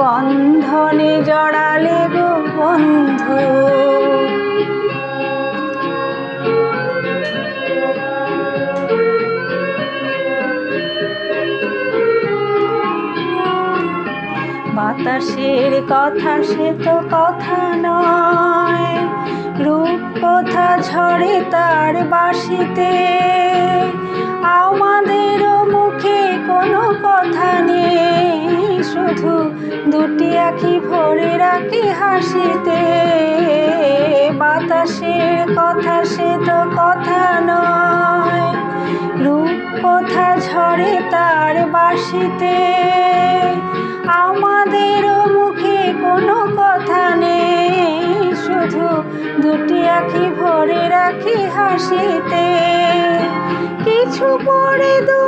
বন্ধনে জড়ালে গো বন্ধু। বাতাসের কথা সে তো কথা নয়, রূপ কথা ঝরে তার বাসিতে। আমাদেরও মুখে কোনো কথা নেই। দুটি আঁখি ভরে রাখি হাসিতে। বাতাসের কথা সে তো কথা নয়। রূপ কথা ঝরে তার বাসিতে। আমাদেরও মুখে কোনো কথা নেই। শুধু দুটি আঁখি ভরে রাখি হাসিতে। কিছু পরে দূরে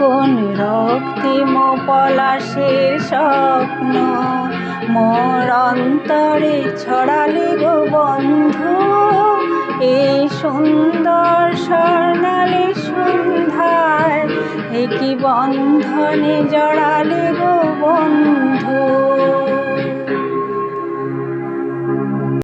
কোন রক্তিম পলাশের স্বপ্ন। মোর অন্তরে ছড়ালে গো বন্ধু, এই সুন্দর স্বর্ণালী সন্ধ্যায় একই বন্ধনে জড়ালে গো বন্ধু।